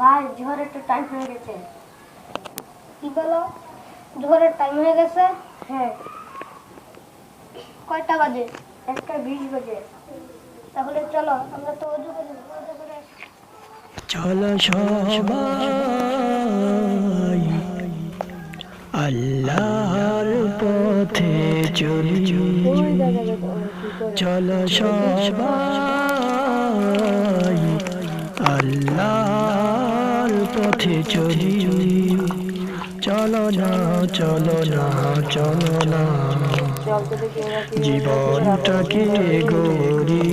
ভাই জোহরের তো টাইম হয়ে গেছে। কি বলো? জোহরের টাইম হয়ে গেছে? হ্যাঁ। কয়টা বাজে? একটা বিশ বাজে। তাহলে চলো আমরা তো অজু করে চলো সবাই আল্লাহর পথে চলি। চলো সবাই আল্লাহর পথে চলি। চলো না চলো না চলো না। জীবনটাকে গড়ি।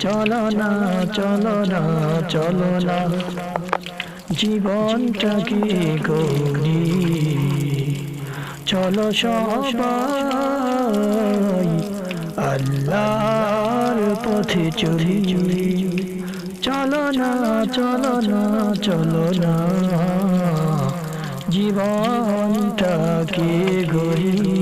চলো না চলো না চলো না। জীবনটাকে গড়ি। চলো সবাই, আল্লাহর পথে চলি। চলো না চলো না চলো না। জীবনটাকে গড়ি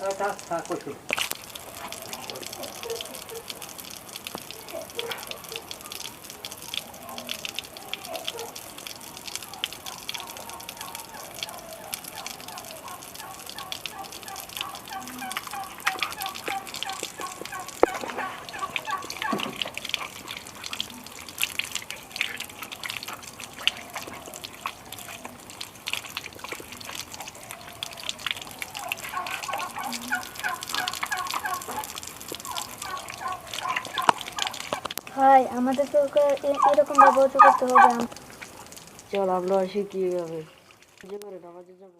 呃，他，他过去。ভাই আমাদের তো এরকম ব্যবহার করতে হবে চল আমরা আসি কি হবে যাব।